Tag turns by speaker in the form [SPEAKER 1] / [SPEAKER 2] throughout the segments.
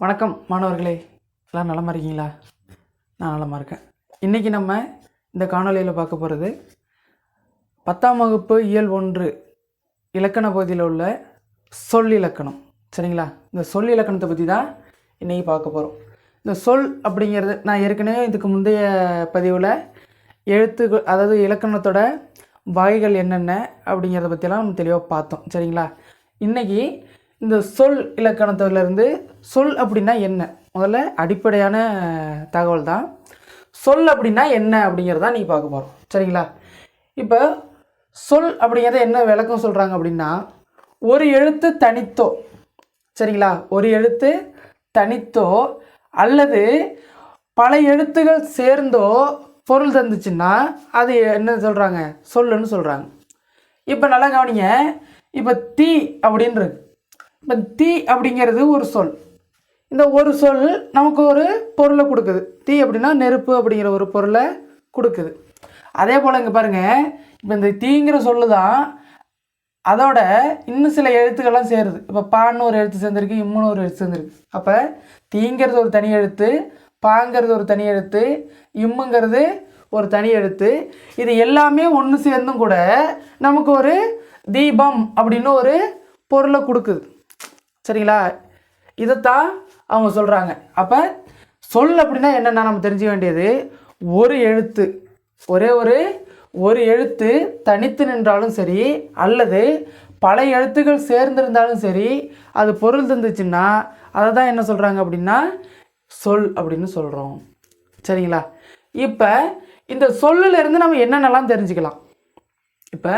[SPEAKER 1] வணக்கம் மாணவர்களே. எல்லாம் நலமாக இருக்கீங்களா? நான் நலமாக இருக்கேன். இன்றைக்கி நம்ம இந்த காணொளியில் பார்க்க போகிறது பத்தாம் வகுப்பு இயல் ஒன்று இலக்கண பகுதியில் உள்ள சொல் இலக்கணம். சரிங்களா? இந்த சொல் இலக்கணத்தை பற்றி தான் இன்றைக்கி பார்க்க போகிறோம் இந்த சொல் அப்படிங்கிறது நான் ஏற்கனவே இதுக்கு முந்தைய பதிவில் எழுத்துக்கள் அதாவது இலக்கணத்தோட வகைகள் என்னென்ன அப்படிங்கிறத பற்றிலாம் நம்ம தெளிவாக பார்த்தோம். சரிங்களா? இன்றைக்கி இந்த சொல் இலக்கணத்திலிருந்து சொல் அப்படின்னா என்ன? முதல்ல அடிப்படையான தகவல் தான் சொல் அப்படின்னா என்ன அப்படிங்கிறத நீங்கள் பார்க்க போகிறோம் சரிங்களா? இப்போ சொல் அப்படிங்கிறத என்ன விளக்கம் சொல்கிறாங்க அப்படின்னா ஒரு எழுத்து தனித்தோ சரிங்களா? ஒரு எழுத்து தனித்தோ அல்லது பல எழுத்துகள் சேர்ந்தோ பொருள் தந்துச்சுன்னா அது என்ன சொல்கிறாங்க சொல்லுன்னு சொல்கிறாங்க இப்போ நல்லா கவனிங்க. இப்போ தீ அப்படின்னு இருக்கு இப்போ தீ அப்படிங்கிறது ஒரு சொல். இந்த ஒரு சொல் நமக்கு ஒரு பொருளை கொடுக்குது. தீ அப்படின்னா நெருப்பு அப்படிங்கிற ஒரு பொருளை கொடுக்குது. அதே போல் இங்கே பாருங்கள் இப்போ இந்த தீங்கிற சொல்லு தான் அதோட இன்னும் சில எழுத்துக்கள்லாம் சேருது. இப்போ பான்னு ஒரு எழுத்து சேர்ந்துருக்கு இம்முன்னு ஒரு எழுத்து சேர்ந்துருக்கு. அப்போ தீங்கிறது ஒரு தனி எழுத்து பாங்கிறது ஒரு தனி எழுத்து இம்முங்கிறது ஒரு தனி எழுத்து. இது எல்லாமே ஒன்று சேர்ந்தும் கூட நமக்கு ஒரு தீபம் அப்படின்னு ஒரு பொருளை கொடுக்குது. சரிங்களா? இதைத்தான் அவங்க சொல்கிறாங்க அப்போ சொல் அப்படின்னா என்னென்னா நம்ம தெரிஞ்சுக்க வேண்டியது ஒரு எழுத்து. ஒரே ஒரு ஒரு எழுத்து தனித்து நின்றாலும் சரி அல்லது பல எழுத்துக்கள் சேர்ந்திருந்தாலும் சரி அது பொருள் தந்துச்சுன்னா அதை தான் என்ன சொல்கிறாங்க அப்படின்னா சொல் அப்படின்னு சொல்கிறோம் சரிங்களா? இப்போ இந்த சொல்லுல இருந்து நம்ம என்னென்னலாம் தெரிஞ்சுக்கலாம்? இப்போ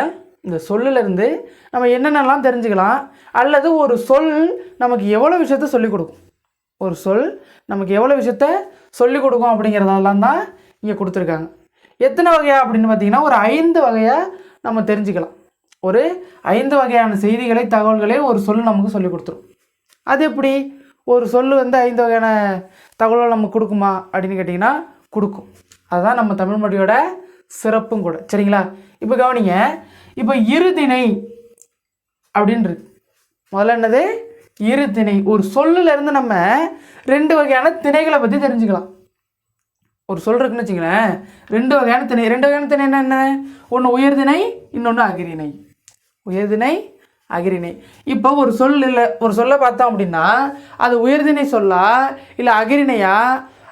[SPEAKER 1] இந்த சொல்லிலிருந்து நம்ம என்னென்னலாம் தெரிஞ்சுக்கலாம் அல்லது ஒரு சொல் நமக்கு எவ்வளோ விஷயத்த சொல்லிக் கொடுக்கும். ஒரு சொல் நமக்கு எவ்வளோ விஷயத்த சொல்லிக் கொடுக்கும் அப்படிங்கிறதெல்லாம் தான் இங்கே கொடுத்துருக்காங்க. எத்தனை வகையாக அப்படின்னு பார்த்தீங்கன்னா ஒரு ஐந்து வகையாக நம்ம தெரிஞ்சுக்கலாம். ஒரு ஐந்து வகையான செய்திகளை தகவல்களை ஒரு சொல் நமக்கு சொல்லி கொடுத்துரும். அது எப்படி? ஒரு சொல் வந்து ஐந்து வகையான தகவல்கள் நமக்கு கொடுக்குமா அப்படின்னு கேட்டிங்கன்னா கொடுக்கும். அதுதான் நம்ம தமிழ் மொழியோட சிறப்பும் கூட. சரிங்களா? இப்போ கவனிங்க இப்போ இருதிணை அப்படின்னு முதல்ல என்னது? இரு திணை ஒரு சொல்லுல இருந்து நம்ம ரெண்டு வகையான திணைகளை பற்றி தெரிஞ்சுக்கலாம். ஒரு சொல் இருக்குன்னு வச்சுங்களேன் ரெண்டு வகையான திணை. ரெண்டு வகையான திணை என்ன என்ன? ஒன்று உயர்திணை இன்னொன்று அகிரிணை. உயர்திணை அகிரிணை. இப்போ ஒரு சொல் இல்லை ஒரு சொல்லை பார்த்தோம் அப்படின்னா அது உயர்திணை சொல்லா இல்லை அகிரிணையா?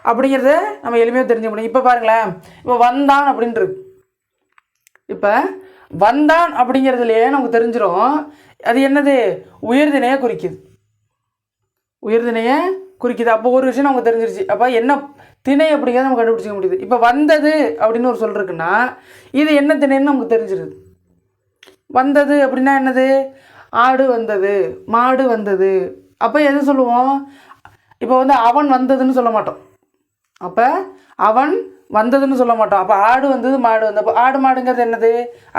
[SPEAKER 1] அப்படிங்கிறத நம்ம எளிமையாக தெரிஞ்சுக்க முடியும். இப்போ பாருங்களேன். இப்போ வந்தான் அப்படின்ட்டு இப்போ வந்தான் அப்படிங்கிறதுலையே நமக்கு தெரிஞ்சிடும் அது என்னது? உயர்தினையை குறிக்குது. உயர்தினையை குறிக்குது. அப்போ ஒரு விஷயம் நமக்கு தெரிஞ்சிருச்சு. அப்போ என்ன திணை அப்படிங்கிறத நம்ம கண்டுபிடிச்சிக்க முடியுது. இப்போ வந்தது அப்படின்னு ஒரு சொல் இருக்குன்னா இது என்ன திணைன்னு நமக்கு தெரிஞ்சிருது. வந்தது அப்படின்னா என்னது? ஆடு வந்தது மாடு வந்தது. அப்போ எது சொல்லுவோம்? இப்போ வந்து அவன் வந்ததுன்னு சொல்ல மாட்டோம். அப்போ அவன் வந்ததுன்னு சொல்ல மாட்டோம். அப்போ ஆடு வந்தது மாடு வந்தப்போ ஆடு மாடுங்கிறது என்னது?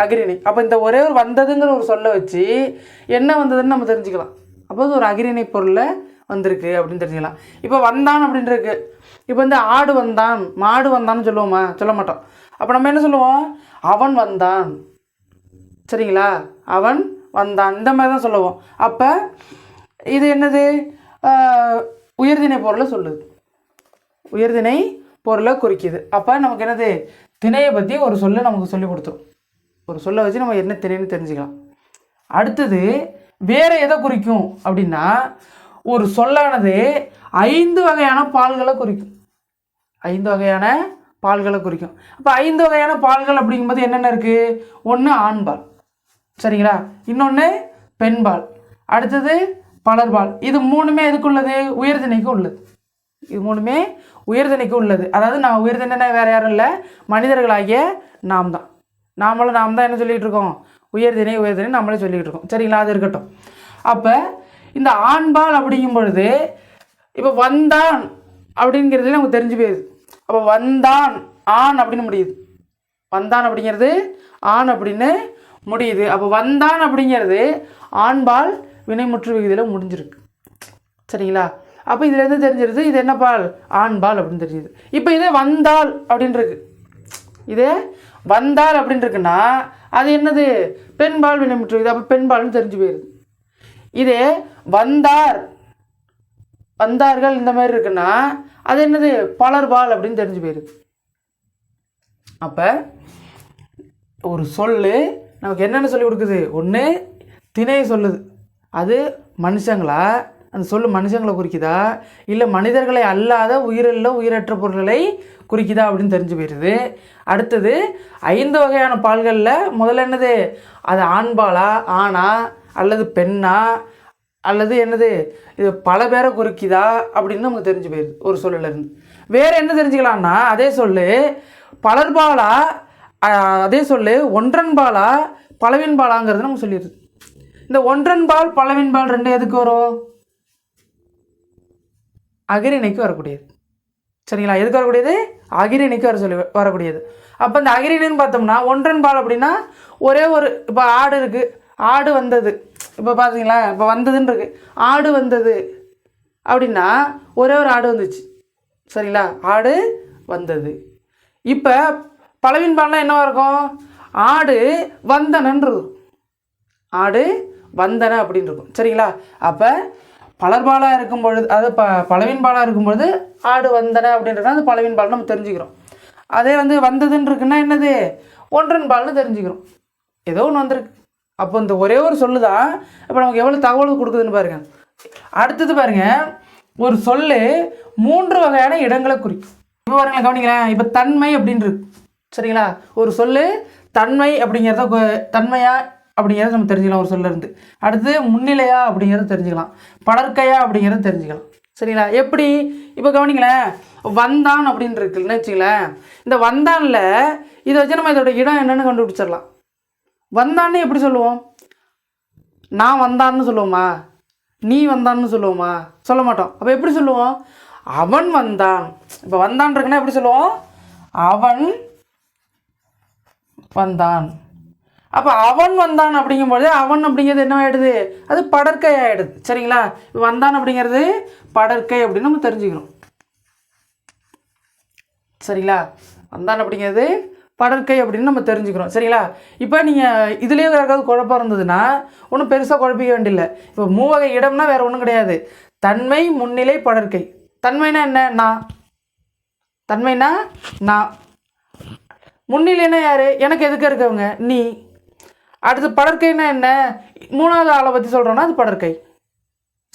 [SPEAKER 1] அகிரிணை. அப்போ இந்த ஒரே ஒரு வந்ததுங்கிற ஒரு சொல்ல வச்சு என்ன வந்ததுன்னு நம்ம தெரிஞ்சுக்கலாம். அப்போ அது ஒரு அகிரிணை பொருளில் வந்திருக்கு அப்படின்னு தெரிஞ்சுக்கலாம். இப்போ வந்தான் அப்படின்னு இப்போ வந்து ஆடு வந்தான் மாடு வந்தான்னு சொல்லுவோமா? சொல்ல மாட்டோம். அப்போ நம்ம என்ன சொல்லுவோம்? அவன் வந்தான். சரிங்களா? அவன் வந்தான். இந்த மாதிரி தான் சொல்லுவோம். அப்போ இது என்னது? உயர்தினை பொருளை சொல்லுது. உயர்தினை பொருளை குறிக்கிது. அப்போ நமக்கு என்னது? திணையை பற்றி ஒரு சொல்லை நமக்கு சொல்லி கொடுத்துரும். ஒரு சொல்லை வச்சு நம்ம என்ன திணைன்னு தெரிஞ்சுக்கலாம். அடுத்தது வேறு எதை குறிக்கும்? அப்படின்னா ஒரு சொல்லானது ஐந்து வகையான பால்களை குறிக்கும். ஐந்து வகையான பால்களை குறிக்கும். அப்போ ஐந்து வகையான பால்கள் அப்படிங்கும்போது என்னென்ன இருக்குது ஒன்று ஆண்பால் சரிங்களா? இன்னொன்று பெண்பால் அடுத்தது பலர்பால் இது மூணுமே எதுக்குள்ளது உயர்திணைக்கு உள்ளது. இது மூணுமே உயர்தனைக்கு உள்ளது. அதாவது நான் உயர்தனைனா வேறு யாரும் இல்லை மனிதர்களாகிய நாம் தான் நாமளும் நாம் தான் என்ன சொல்லிகிட்டு இருக்கோம்? உயர்திணை உயர்திணை நம்மளே சொல்லிக்கிட்டு இருக்கோம். சரிங்களா? அது இருக்கட்டும். அப்போ இந்த ஆண்பால் அப்படிங்கும் பொழுது இப்போ வந்தான் அப்படிங்கிறதுல நமக்கு தெரிஞ்சு போயிடுது அப்போ வந்தான் ஆண் அப்படின்னு முடியுது. வந்தான் அப்படிங்கிறது ஆண் அப்படின்னு முடியுது. அப்போ வந்தான் அப்படிங்கிறது ஆண்பால் வினைமுற்று விகுதியில் முடிஞ்சிருக்கு. சரிங்களா? அப்போ இதுலேருந்து தெரிஞ்சிருது இது என்ன பால்? ஆண்பால் அப்படின்னு தெரிஞ்சுது இப்போ இதே வந்தால் அப்படின்றது. இதே வந்தால் அப்படின்ருக்குன்னா அது என்னது? பெண்பால் வினைமுற்று இது அப்போ பெண்பால்னு தெரிஞ்சு போயிடுது இதே வந்தார். வந்தார்கள் இந்த மாதிரி இருக்குன்னா அது என்னது? பலர்பால் அப்படின்னு தெரிஞ்சு போயிருது. அப்போ ஒரு சொல்லு நமக்கு என்னென்ன சொல்லி கொடுக்குது? ஒன்று திணை சொல்லுது. அது மனுஷங்களா அந்த சொல்லு மனுஷங்களை குறிக்குதா? இல்லை மனிதர்களை அல்லாத உயிரில்ல உயிரற்ற பொருள்களை குறிக்குதா அப்படின்னு தெரிஞ்சு போயிடுது அடுத்தது ஐந்து வகையான பால்களில் முதல்ல என்னது? அது ஆண்பாலா ஆணா அல்லது பெண்ணா அல்லது என்னது? இது பல பேரை குறிக்குதா அப்படின்னு நமக்கு தெரிஞ்சு போயிடுது ஒரு சொல்லலேருந்து வேறு என்ன தெரிஞ்சுக்கலாம்னா அதே சொல்லு பலர்பாலா அதே சொல்லு ஒன்றன்பாலா பலவின்பாலாங்கிறது நமக்கு சொல்லிடுது இந்த ஒன்றன்பால் பலவின்பால் ரெண்டு எதுக்கு வரும்? அகிரிணைக்கு வரக்கூடியது. சரிங்களா? எதுக்கு வரக்கூடியது? அகிரிணைக்கு வர சொல்லி வரக்கூடியது. அப்போ இந்த அகிரிணைன்னு பார்த்தோம்னா ஒன்றன் பால் அப்படின்னா ஒரே ஒரு இப்போ ஆடு இருக்குது ஆடு வந்தது. இப்போ பார்த்தீங்களா இப்போ வந்ததுன்னு இருக்கு. ஆடு வந்தது அப்படின்னா ஒரே ஒரு ஆடு வந்துச்சு. சரிங்களா? ஆடு வந்தது. இப்போ பலவின் பால்னா என்னவா இருக்கும்? ஆடு வந்தனன்றது ஆடு வந்தன அப்படின்னு இருக்கும். சரிங்களா? அப்போ பலர்பாலாக இருக்கும் பொழுது அது ப பலவின்பாலாக இருக்கும்பொழுது ஆடு வந்தன அப்படின்றத அது பலவின்பால் நம்ம தெரிஞ்சுக்கிறோம். அதே வந்து வந்ததுன்னு இருக்குன்னா என்னது? ஒன்றன் பால்னு தெரிஞ்சுக்கிறோம். ஏதோ ஒன்று வந்திருக்கு. அப்போ இந்த ஒரே ஒரு சொல்லு தான் இப்போ நமக்கு எவ்வளோ தகவல் கொடுக்குதுன்னு பாருங்கள் அடுத்தது பாருங்க ஒரு சொல்லு மூன்று வகையான இடங்களை குறிக்கும். இப்போ பாருங்களேன் கவனிக்கிறேன். இப்போ தன்மை அப்படின்னு இருக்கு சரிங்களா? ஒரு சொல்லு தன்மை அப்படிங்கிறத தன்மையாக அப்படிங்கிறத நம்ம தெரிஞ்சுக்கலாம் ஒரு சொல்லிருந்து அடுத்து முன்னிலையா அப்படிங்கிறத தெரிஞ்சுக்கலாம். படற்கையா அப்படிங்கிறத தெரிஞ்சுக்கலாம். சரிங்களா? எப்படி? இப்போ கவனிங்களேன். வந்தான் அப்படின்னு இருக்குன்னு வச்சுங்களேன். இந்த வந்தான்ல இதை வச்சு நம்ம இதோட இடம் என்னன்னு கண்டுபிடிச்சிடலாம். வந்தான்னு எப்படி சொல்லுவோம்? நான் வந்தான்னு சொல்லுவோமா? நீ வந்தான்னு சொல்லுவோமா? சொல்ல மாட்டோம். அப்போ எப்படி சொல்லுவோம்? அவன் வந்தான். இப்போ வந்தான் இருக்குன்னா எப்படி சொல்லுவோம்? அவன் வந்தான். அப்போ அவன் வந்தான் அப்படிங்கும்போது அவன் அப்படிங்கிறது என்ன ஆகிடுது அது படற்கை ஆகிடுது சரிங்களா? வந்தான் அப்படிங்கிறது படற்கை அப்படின்னு நம்ம தெரிஞ்சுக்கிறோம். சரிங்களா? வந்தான் அப்படிங்கிறது படற்கை அப்படின்னு நம்ம தெரிஞ்சுக்கிறோம். சரிங்களா? இப்போ நீங்கள் இதுலேயே யாருக்காவது குழப்பம் இருந்ததுன்னா ஒன்றும் பெருசாக குழப்பிக்க வேண்டியில்லை இப்போ மூவகை இடம்னா வேறு ஒன்றும் கிடையாது. தன்மை முன்னிலை படற்கை. தன்மைனா என்ன? நான் தன்மைனா நான் முன்னிலைன்னா யார்? எனக்கு எதுக்க இருக்கவங்க? நீ. அடுத்து படற்கைன்னா என்ன? மூணாவது ஆளை பற்றி சொல்கிறோன்னா அது படற்கை.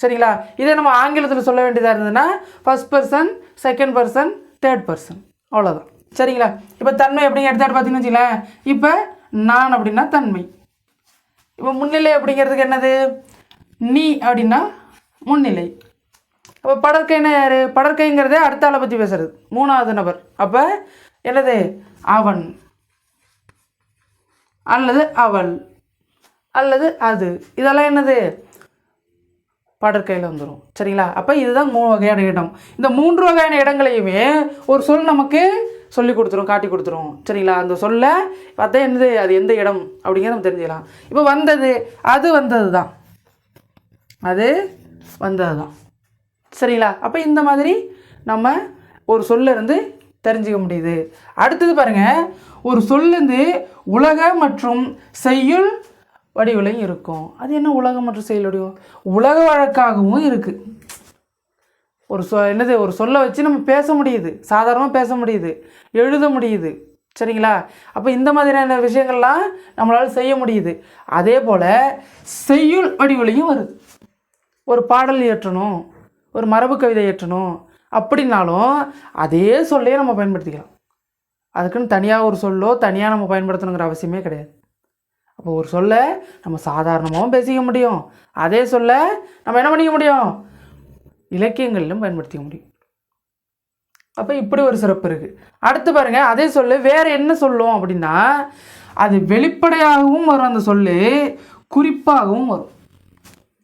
[SPEAKER 1] சரிங்களா? இதே நம்ம ஆங்கிலத்தில் சொல்ல வேண்டியதாக இருந்ததுன்னா first person second person third person அவ்வளோதான் சரிங்களா? இப்போ தன்மை அப்படிங்கிற எடுத்தாட்டு பார்த்தீங்கன்னு வச்சுங்களேன் இப்போ நான் அப்படின்னா தன்மை. இப்போ முன்னிலை அப்படிங்கிறதுக்கு என்னது? நீ அப்படின்னா முன்னிலை. அப்போ படற்கைன்னா யார்? படற்கைங்கிறதே அடுத்த ஆளை பற்றி பேசுறது. மூணாவது நபர். அப்போ என்னது? அவன். அல்லது அவள் அல்லது அது. இதெல்லாம் என்னது? படற்கையில் வந்துடும் சரிங்களா? அப்போ இதுதான் மூணு வகையான இடம். இந்த மூன்று வகையான இடங்களையுமே ஒரு சொல் நமக்கு சொல்லி கொடுத்துரும் காட்டி கொடுத்துரும். சரிங்களா? அந்த சொல்ல பார்த்தா என்னது? அது எந்த இடம் அப்படிங்கிறத நம்ம தெரிஞ்சுக்கலாம். இப்போ வந்தது அது வந்தது தான் அது வந்தது தான் சரிங்களா? அப்போ இந்த மாதிரி நம்ம ஒரு சொல்ல இருந்து தெரிஞ்சுக்க முடியுது. அடுத்தது பாருங்கள் ஒரு சொல்லுந்து உலக மற்றும் செய்யுள் வடிவிலையும் இருக்கும். அது என்ன உலகம் மற்றும் செயல் வடிவம்? உலக வழக்காகவும் இருக்குது ஒரு சொ என்னது ஒரு சொல்லை வச்சு நம்ம பேச முடியுது. சாதாரணமாக பேச முடியுது. எழுத முடியுது. சரிங்களா? அப்போ இந்த மாதிரியான விஷயங்கள்லாம் நம்மளால் செய்ய முடியுது. அதே போல் செய்யுள் வடிவிலையும் வருது. ஒரு பாடல் இயற்றணும். ஒரு மரபு கவிதை இயற்றணும். அப்படின்னாலும் அதே சொல்லையே நம்ம பயன்படுத்திக்கலாம். அதுக்குன்னு தனியாக ஒரு சொல்லோ தனியாக நம்ம பயன்படுத்தணுங்கிற அவசியமே கிடையாது. அப்போ ஒரு சொல்ல நம்ம சாதாரணமாகவும் பேசிக்க முடியும். அதே சொல்ல நம்ம என்ன பண்ணிக்க முடியும்? இலக்கியங்களிலும் பயன்படுத்திக்க முடியும். அப்போ இப்படி ஒரு சிறப்பு இருக்குது அடுத்து பாருங்கள் அதே சொல்லு வேறு என்ன சொல்லும் அப்படின்னா அது வெளிப்படையாகவும் வரும் அந்த சொல்லு குறிப்பாகவும் வரும்.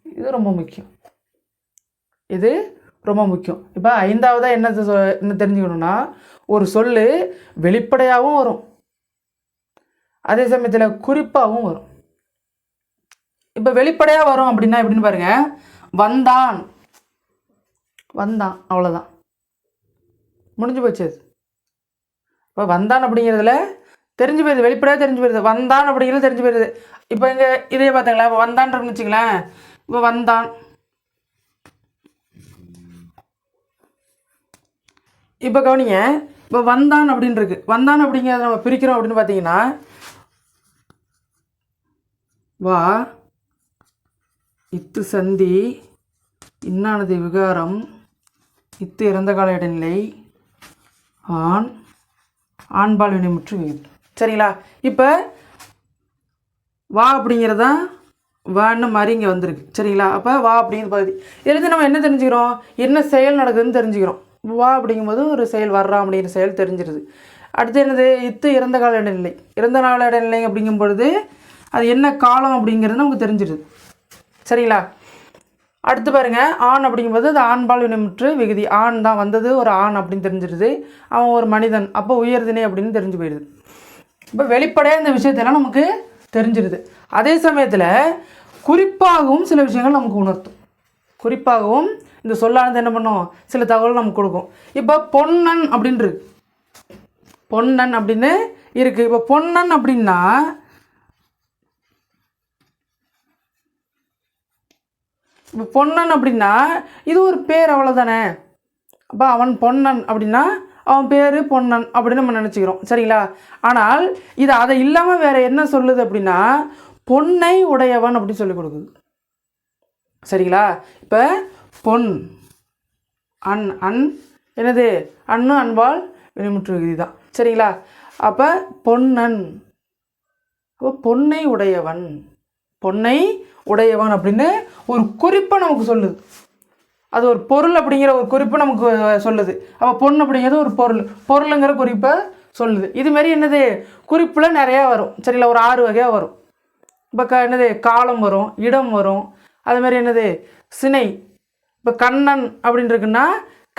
[SPEAKER 1] இது ரொம்ப முக்கியம். இது ரொம்ப முக்கியம். இப்போ ஐந்தாவதாக என்ன சொ- என்ன தெரிஞ்சுக்கணும்னா ஒரு சொல் வெளிப்படையாகவும் வரும். அதே சமயத்தில் குறிப்பாகவும் வரும். இப்போ வெளிப்படையாக வரும் அப்படின்னா எப்படின்னு பாருங்கள் வந்தான். வந்தான். அவ்வளோதான் முடிஞ்சு போச்சு அது. இப்போ வந்தான் அப்படிங்கிறதுல தெரிஞ்சு போயிருது. வெளிப்படையாக தெரிஞ்சு போயிருது. வந்தான் அப்படிங்கிறது தெரிஞ்சு போயிருது. இப்போ இங்கே இதே பார்த்தீங்களா இப்போ வந்தான்றன்னு வச்சுங்களேன் இப்போ வந்தான். இப்போ கவனிங்க இப்போ வந்தான் அப்படின்ருக்கு. வந்தான் அப்படிங்கிறத நம்ம பிரிக்கிறோம் அப்படின்னு பார்த்தீங்கன்னா வா இத்து சந்தி இன்னானது விகாரம் இத்து இறந்த கால இடைநிலை ஆண் ஆண்பால் வினைமுற்று விகிதம் சரிங்களா? இப்போ வா அப்படிங்கிறதான் வான்னு மாதிரி இங்கே வந்திருக்கு. சரிங்களா? அப்போ வா அப்படிங்கிற பகுதி. இதுலேருந்து நம்ம என்ன தெரிஞ்சுக்கிறோம்? என்ன செயல் நடக்குதுன்னு தெரிஞ்சுக்கிறோம். வா அப்படிங்கும்போது ஒரு செயல் வர்றான் அப்படிங்கிற செயல் தெரிஞ்சிருது. அடுத்து என்னது? இத்து இறந்த கால இடைநிலை. இறந்த கால இடைநிலை அப்படிங்கும் பொழுது அது என்ன காலம் அப்படிங்கிறது நமக்கு தெரிஞ்சிருது. சரிங்களா? அடுத்து பாருங்க. ஆண் அப்படிங்கும்போது அது ஆண்பால் வினைமுற்று விகுதி. ஆண் தான் வந்தது ஒரு ஆண் அப்படின்னு தெரிஞ்சிருது. அவன் ஒரு மனிதன் அப்போ உயர்தினை அப்படின்னு தெரிஞ்சு போயிடுது. இப்போ வெளிப்படையாக இந்த விஷயத்தெல்லாம் நமக்கு தெரிஞ்சிருது. அதே சமயத்தில் குறிப்பாகவும் சில விஷயங்கள் நமக்கு உணர்த்தும். குறிப்பாகவும் இந்த சொல்லானது என்ன பண்ணும்? சில தகவல் நமக்கு கொடுக்கும். இப்போ பொன்னன் அப்படின்னு பொன்னன் அப்படின்னு இருக்குது இப்போ பொன்னன் அப்படின்னா இப்போ பொன்னன் அப்படின்னா இது ஒரு பேர் அவ்வளோதானே அப்போ அவன் பொன்னன் அப்படின்னா அவன் பேர் பொன்னன் அப்படின்னு நம்ம நினச்சிக்கிறோம். சரிங்களா? ஆனால் இது அதை இல்லாமல் வேறு என்ன சொல்லுது அப்படின்னா பொன்னை உடையவன் அப்படின்னு சொல்லி கொடுக்குது. சரிங்களா? இப்போ பொன் அன் அன். என்னது? அண்ணு அன்பால் வெளிமுற்றுகிறது தான் சரிங்களா? அப்போ பொன்னன் அப்போ பொன்னை உடையவன். பொன்னை உடையவன் அப்படின்னு ஒரு குறிப்பை நமக்கு சொல்லுது. அது ஒரு பொருள் அப்படிங்கிற ஒரு குறிப்பை நமக்கு சொல்லுது. அப்போ பொண்ணு அப்படிங்கிறது ஒரு பொருள். பொருளுங்கிற குறிப்பை சொல்லுது. இதுமாரி என்னது? குறிப்பில் நிறையா வரும். சரிங்களா? ஒரு ஆறு வகையாக வரும். இப்போ க என்னது? காலம் வரும் இடம் வரும். அதுமாரி என்னது? சினை இப்போ கண்ணன் அப்படின்னு இருக்குன்னா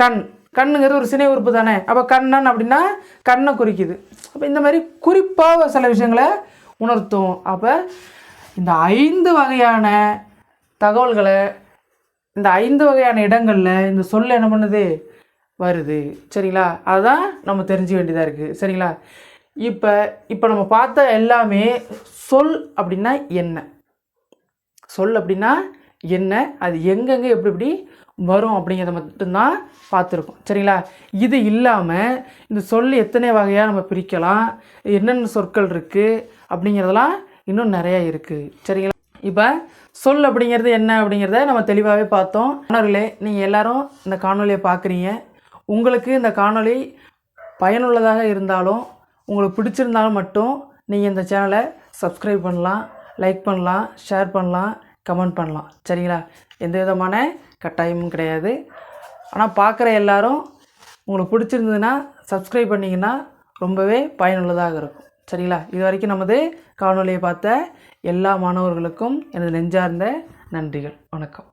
[SPEAKER 1] கண். கண்ணுங்கிறது ஒரு சினை உறுப்பு தானே. அப்போ கண்ணன் அப்படின்னா கண்ணை குறிக்குது. அப்போ இந்த மாதிரி குறிப்பாக சில விஷயங்களை உணர்த்தும். அப்போ இந்த ஐந்து வகையான தகவல்களை இந்த ஐந்து வகையான இடங்களில் இந்த சொல் என்ன பண்ணுது? வருது. சரிங்களா? அதுதான் நம்ம தெரிஞ்சுக்க வேண்டியதாக இருக்குது சரிங்களா? இப்போ இப்போ நம்ம பார்த்த எல்லாமே சொல் அப்படின்னா என்ன? சொல் அப்படின்னா என்ன அது எங்கெங்கே எப்படி எப்படி வரும் அப்படிங்கிறத மட்டும்தான் பார்த்துருக்கோம். சரிங்களா? இது இல்லாமல் இந்த சொல் எத்தனை வகையாக நம்ம பிரிக்கலாம் என்னென்ன சொற்கள் இருக்குது அப்படிங்கிறதெல்லாம் இன்னும் நிறையா இருக்குது சரிங்களா? இப்போ சொல் அப்படிங்கிறது என்ன அப்படிங்கிறத நம்ம தெளிவாகவே பார்த்தோம். மாணவர்களே நீங்கள் எல்லோரும் இந்த காணொலியை பார்க்குறீங்க. உங்களுக்கு இந்த காணொளி பயனுள்ளதாக இருந்தாலும் உங்களுக்கு பிடிச்சிருந்தாலும் மட்டும் நீங்கள் இந்த சேனலை சப்ஸ்கிரைப் பண்ணலாம் லைக் பண்ணலாம் ஷேர் பண்ணலாம். கமெண்ட் பண்ணலாம். சரிங்களா? எந்த விதமான கட்டாயமும் கிடையாது. ஆனால் பார்க்குற எல்லாரும் உங்களுக்கு பிடிச்சிருந்ததுன்னா சப்ஸ்கிரைப் பண்ணிங்கன்னா ரொம்பவே பயனுள்ளதாக இருக்கும். சரிங்களா? இது வரைக்கும் நமது காணொலியை பார்த்த எல்லா மாணவர்களுக்கும் எனது நெஞ்சார்ந்த நன்றிகள். வணக்கம்.